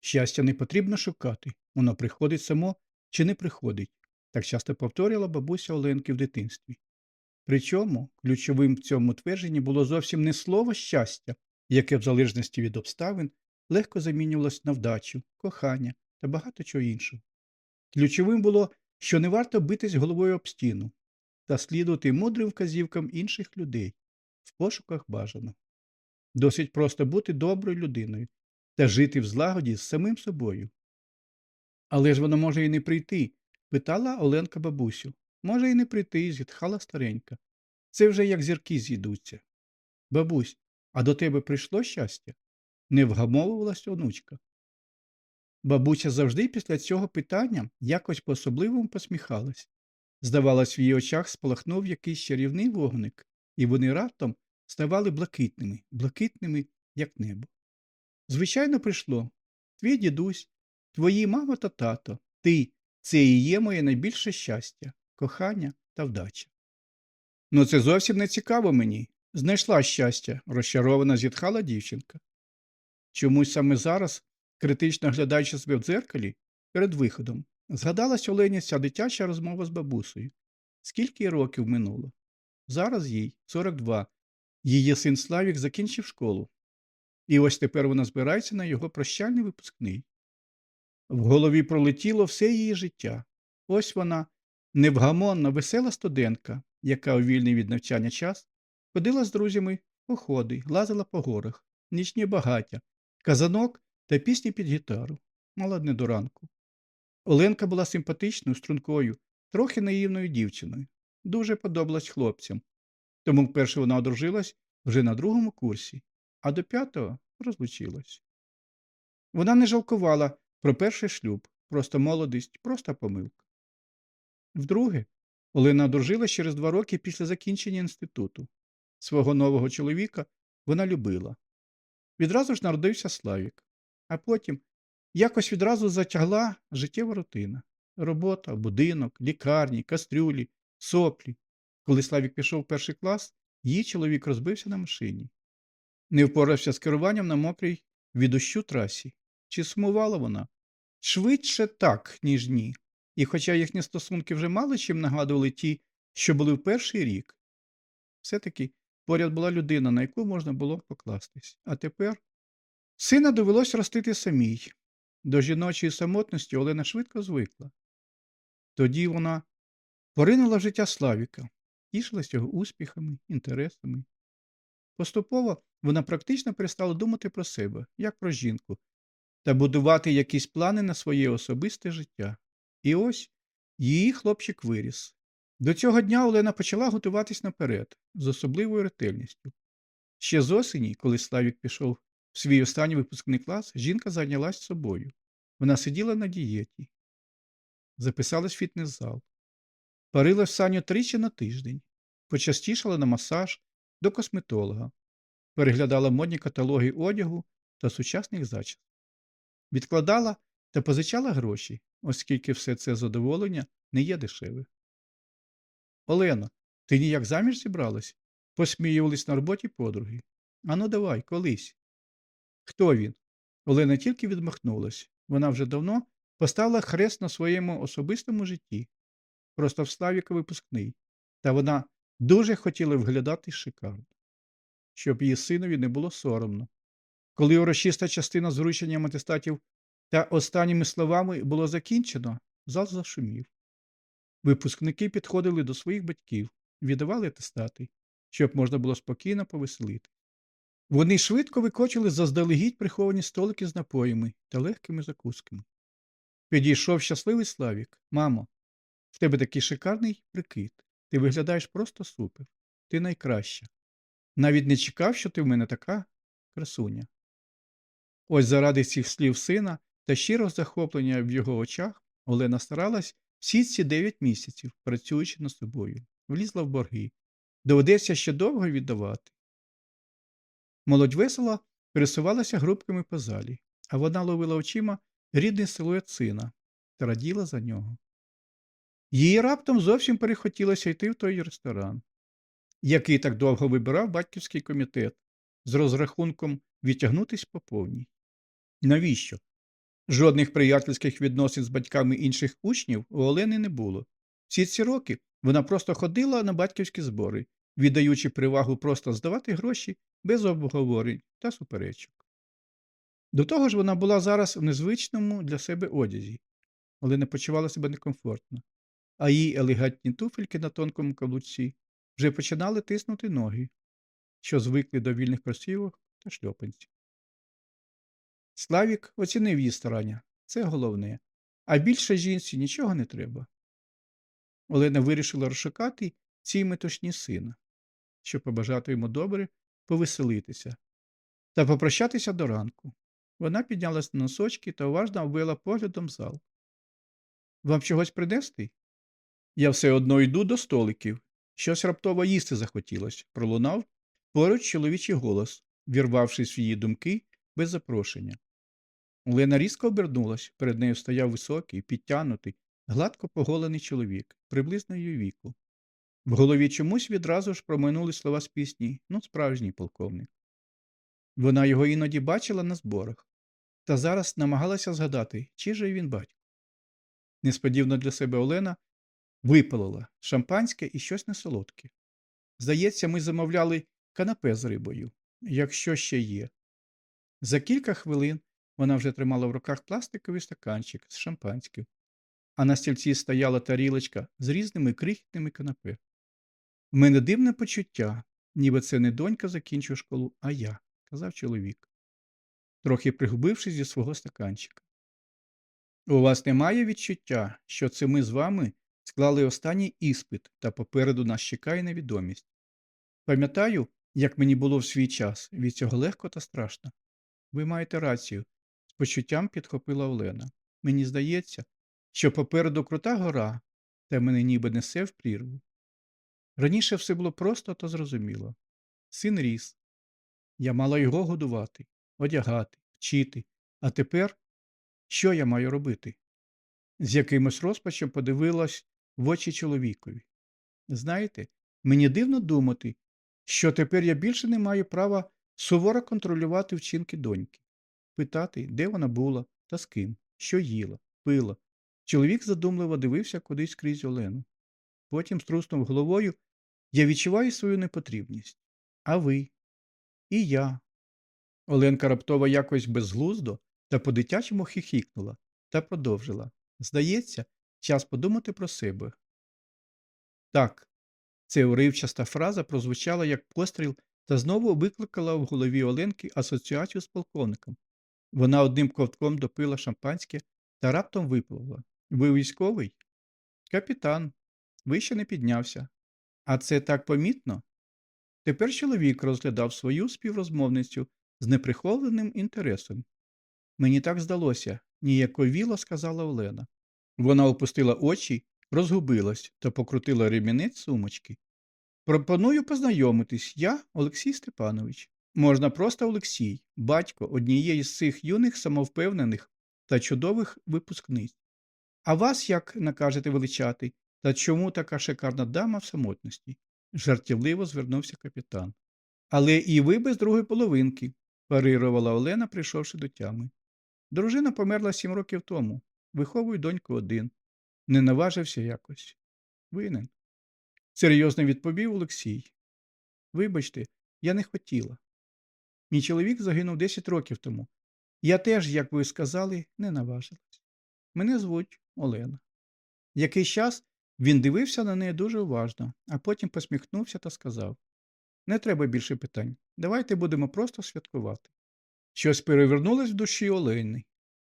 Щастя не потрібно шукати, воно приходить само чи не приходить, так часто повторювала бабуся Оленки в дитинстві. Причому ключовим в цьому твердженні було зовсім не слово щастя, яке в залежності від обставин легко замінювалось на вдачу, кохання та багато чого іншого. Ключовим було, що не варто битись головою об стіну та слідувати мудрим вказівкам інших людей в пошуках бажаного. Досить просто бути доброю людиною та жити в злагоді з самим собою. Але ж воно може і не прийти, питала Оленка бабусю. Може і не прийти, зітхала старенька. Це вже як зірки зійдуться. Бабусь, а до тебе прийшло щастя? Не вгамовувалась онучка. Бабуся завжди після цього питання якось по-особливому посміхалась. Здавалось, в її очах спалахнув якийсь чарівний вогник, і вони раптом ставали блакитними, блакитними, як небо. Звичайно, прийшло. Твій дідусь, твої мама та тато, ти це і є моє найбільше щастя, кохання та вдача. Ну, це зовсім не цікаво мені. Знайшла щастя, розчарована зітхала дівчинка. Чомусь саме зараз, критично глядаючи себе в дзеркалі, перед виходом, згадалась Олені ця дитяча розмова з бабусею. Скільки років минуло? Зараз їй 42. Її син Славік закінчив школу. І ось тепер вона збирається на його прощальний випускний. В голові пролетіло все її життя. Ось вона, невгамонна, весела студентка, яка у вільний від навчання час ходила з друзями в походи, лазила по горах, нічні багаття, казанок та пісні під гітару. Мала дне до ранку. Оленка була симпатичною, стрункою, трохи наївною дівчиною. Дуже подобалась хлопцям. Тому вперше вона одружилась вже на другому курсі, а до п'ятого розлучилась. Вона не жалкувала про перший шлюб, просто молодість, просто помилка. Вдруге, Олена одружилась через два роки після закінчення інституту. Свого нового чоловіка вона любила. Відразу ж народився Славік, а потім якось відразу затягла життєва рутина. Робота, будинок, лікарні, кастрюлі, соплі. Коли Славік пішов в перший клас, її чоловік розбився на машині. Не впорався з керуванням на мокрій від дощу трасі. Чи сумувала вона? Швидше так, ніж ні. І хоча їхні стосунки вже мало чим нагадували ті, що були в перший рік, все-таки поряд була людина, на яку можна було покластись. А тепер сина довелось ростити самій. До жіночої самотності Олена швидко звикла. Тоді вона поринула в життя Славіка, тішилась його успіхами, інтересами. Поступово вона практично перестала думати про себе, як про жінку, та будувати якісь плани на своє особисте життя. І ось її хлопчик виріс. До цього дня Олена почала готуватись наперед, з особливою ретельністю. Ще з осені, коли Славік пішов в свій останній випускний клас, жінка зайнялась собою. Вона сиділа на дієті, записалась в фітнес-зал, парила в саню тричі на тиждень, почастішала на масаж до косметолога, переглядала модні каталоги одягу та сучасних зачіс. Відкладала та позичала гроші, оскільки все це задоволення не є дешеве. Олено, ти ніяк заміж зібралась? Посміювались на роботі подруги. Ану, давай, колись. Хто він? Олена тільки відмахнулась. Вона вже давно поставила хрест на своєму особистому житті. Просто в Славіка випускний. Та вона дуже хотіла виглядати шикарно, щоб її синові не було соромно. Коли урочиста частина з врученням атестатів та останніми словами було закінчено, зал зашумів. Випускники підходили до своїх батьків, віддавали атестати, щоб можна було спокійно повеселити. Вони швидко викочили заздалегідь приховані столики з напоями та легкими закусками. Підійшов щасливий Славік. Мамо, в тебе такий шикарний прикид. Ти виглядаєш просто супер. Ти найкраща. Навіть не чекав, що ти в мене така красуня. Ось заради цих слів сина та щирого захоплення в його очах Олена старалась всі ці дев'ять місяців, працюючи над собою, влізла в борги. Доведеться ще довго віддавати. Молодь весело пересувалася групками по залі, а вона ловила очима рідний силует сина та раділа за нього. Їй раптом зовсім перехотілося йти в той ресторан, який так довго вибирав батьківський комітет з розрахунком відтягнутись по повній. Навіщо? Жодних приятельських відносин з батьками інших учнів у Олени не було. Всі ці роки вона просто ходила на батьківські збори, віддаючи перевагу просто здавати гроші без обговорень та суперечок. До того ж, вона була зараз в незвичному для себе одязі, але не почувала себе некомфортно, а її елегантні туфельки на тонкому каблуці вже починали тиснути ноги, що звикли до вільних кросівок та шльопанців. Славік оцінив її старання, це головне, а більше жінці нічого не треба. Олена вирішила розшукати цій метушні сина, щоб побажати йому добре повеселитися та попрощатися до ранку. Вона піднялась на носочки та уважно обвела поглядом зал. Вам чогось принести? Я все одно йду до столиків. Щось раптово їсти захотілось, пролунав поруч чоловічий голос, вірвавшись в її думки без запрошення. Олена різко обернулась, перед нею стояв високий, підтянутий, гладко поголений чоловік, приблизно її віку. В голові чомусь відразу ж проминули слова з пісні ну, справжній полковник. Вона його іноді бачила на зборах, та зараз намагалася згадати, чи же він батько. Несподівано для себе Олена випалила шампанське і щось несолодке. Здається, ми замовляли канапе з рибою, якщо ще є. За кілька хвилин вона вже тримала в руках пластиковий стаканчик з шампанським, а на стільці стояла тарілочка з різними крихітними канапе. В мене дивне почуття, ніби це не донька закінчує школу, а я, казав чоловік, трохи пригубившись зі свого стаканчика. У вас немає відчуття, що це ми з вами склали останній іспит та попереду нас чекає невідомість. Пам'ятаю, як мені було в свій час, від цього легко та страшно. Ви маєте рацію, з почуттям підхопила Олена. Мені здається, що попереду крута гора, та мене ніби несе в прірву. Раніше все було просто та зрозуміло. Син ріс. Я мала його годувати, одягати, вчити. А тепер що я маю робити? З якимось розпачем подивилась в очі чоловікові. Знаєте, мені дивно думати, що тепер я більше не маю права суворо контролювати вчинки доньки, питати, де вона була та з ким, що їла, пила. Чоловік задумливо дивився кудись крізь Олену. Потім струснув головою я відчуваю свою непотрібність. А ви? І я. Оленка раптово якось безглуздо та по-дитячому хихікнула та продовжила. Здається, час подумати про себе. Так, ця уривчаста фраза прозвучала як постріл та знову викликала в голові Оленки асоціацію з полковником. Вона одним ковтком допила шампанське та раптом випливла. Ви військовий? Капітан. Ви ще не піднявся. А це так помітно? Тепер чоловік розглядав свою співрозмовницю з неприхованим інтересом. Мені так здалося, ніяковіло сказала Олена. Вона опустила очі, розгубилась та покрутила ремінець сумочки. Пропоную познайомитись, я Олексій Степанович. Можна просто Олексій, батько однієї з цих юних самовпевнених та чудових випускниць. А вас як накажете величати, та чому така шикарна дама в самотності? жартівливо звернувся капітан. Але і ви без другої половинки, парирувала Олена, прийшовши до тями. Дружина померла сім років тому. Виховую доньку один. Не наважився якось. Винен. Серйозно відповів Олексій. Вибачте, я не хотіла. Мій чоловік загинув 10 років тому. Я теж, як ви сказали, не наважилась. Мене звуть Олена. Якийсь час він дивився на неї дуже уважно, а потім посміхнувся та сказав Не треба більше питань. Давайте будемо просто святкувати. Щось перевернулось в душі Олени.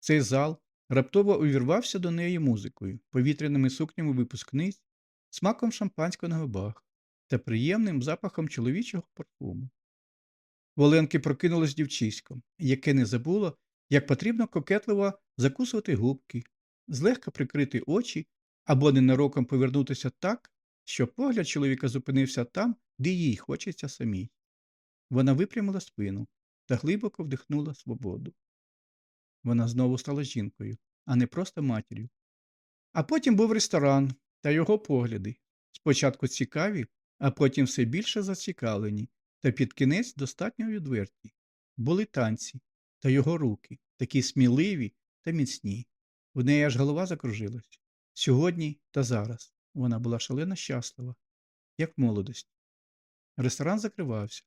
Цей зал раптово увірвався до неї музикою, повітряними сукнями випускниць, смаком шампанського на губах та приємним запахом чоловічого парфуму. В Оленки прокинулось дівчисько, яке не забуло, як потрібно кокетливо закусувати губки, злегка прикрити очі або ненароком повернутися так, щоб погляд чоловіка зупинився там, де їй хочеться самій. Вона випрямила спину та глибоко вдихнула свободу. Вона знову стала жінкою, а не просто матір'ю. А потім був ресторан та його погляди. Спочатку цікаві, а потім все більше зацікавлені, та під кінець достатньо відверті. Були танці та його руки, такі сміливі, та міцні. В неї аж голова закружилась. Сьогодні та зараз вона була шалено щаслива, як молодость. Ресторан закривався.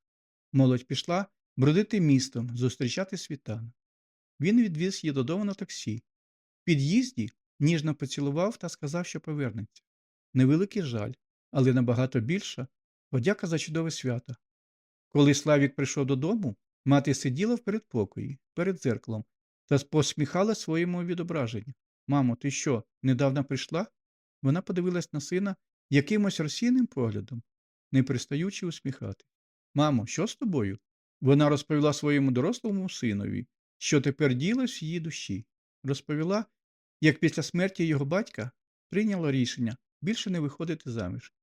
Молодь пішла бродити містом, зустрічати світанок. Він відвіз її додому на таксі. В під'їзді ніжно поцілував та сказав, що повернеться. Невеликий жаль, але набагато більша подяка за чудове свято. Коли Славік прийшов додому, мати сиділа в передпокої, перед дзеркалом, та посміхала своєму відображенню. Мамо, ти що, недавно прийшла? Вона подивилась на сина якимось розсійним поглядом, не пристаючи усміхати. Мамо, що з тобою? Вона розповіла своєму дорослому синові, що тепер в її душі. Розповіла, як після смерті його батька прийняла рішення більше не виходити заміж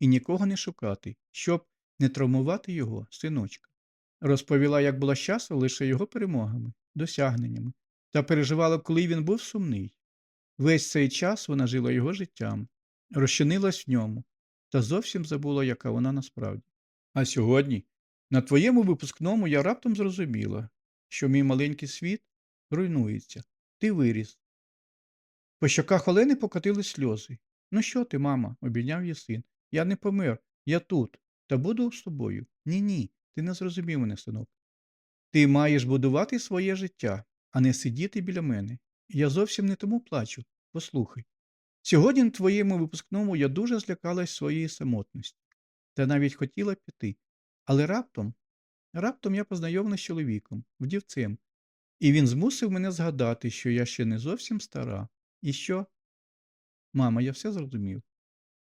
і нікого не шукати, щоб не травмувати його, синочка. Розповіла, як була щаслива лише його перемогами, досягненнями, та переживала, коли він був сумний. Весь цей час вона жила його життям, розчинилась в ньому та зовсім забула, яка вона насправді. А сьогодні, на твоєму випускному, я раптом зрозуміла, що мій маленький світ руйнується. Ти виріс. По щоках Олени покотились сльози. Ну що ти, мама, обійняв її син. Я не помер, я тут, та буду з тобою. Ні, ні, ти не зрозумів мене, синок. Ти маєш будувати своє життя, а не сидіти біля мене. Я зовсім не тому плачу. Послухай. Сьогодні на твоєму випускному я дуже злякалась своєї самотності, та навіть хотіла піти. Але раптом, раптом я познайомилась з чоловіком, вдівцем, і він змусив мене згадати, що я ще не зовсім стара. І що? Мама, я все зрозумів.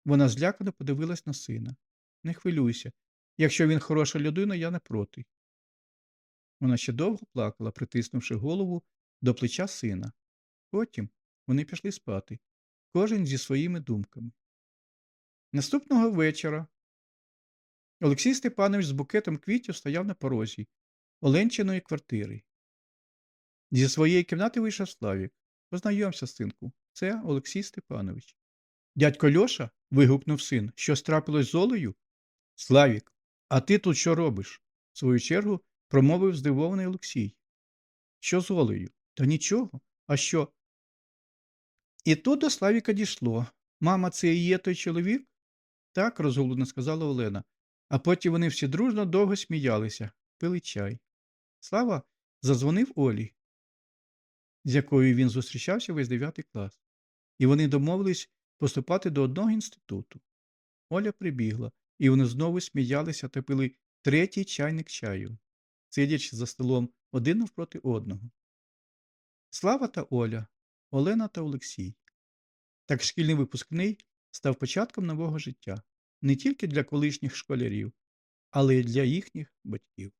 Вона злякано подивилась на сина. Не хвилюйся. Якщо він хороша людина, я не проти. Вона ще довго плакала, притиснувши голову до плеча сина. Потім вони пішли спати, кожен зі своїми думками. Наступного вечора Олексій Степанович з букетом квітів стояв на порозі Оленчиної квартири. Зі своєї кімнати вийшов Славік. Познайомся, синку, це Олексій Степанович. Дядько Льоша. вигукнув син, що трапилось з Олею? Славік, а ти тут що робиш? В свою чергу промовив здивований Олексій. Що з Олею? Та нічого. А що? І тут до Славіка дійшло. Мама, це і є той чоловік? Так, розгублено сказала Олена. А потім вони всі дружно довго сміялися, пили чай. Слава задзвонив Олі, з якою він зустрічався весь дев'ятий клас, і вони домовились поступати до одного інституту. Оля прибігла, і вони знову сміялися та пили третій чайник чаю, сидячи за столом один навпроти одного. Слава та Оля, Олена та Олексій. Так шкільний випускний став початком нового життя не тільки для колишніх школярів, але й для їхніх батьків.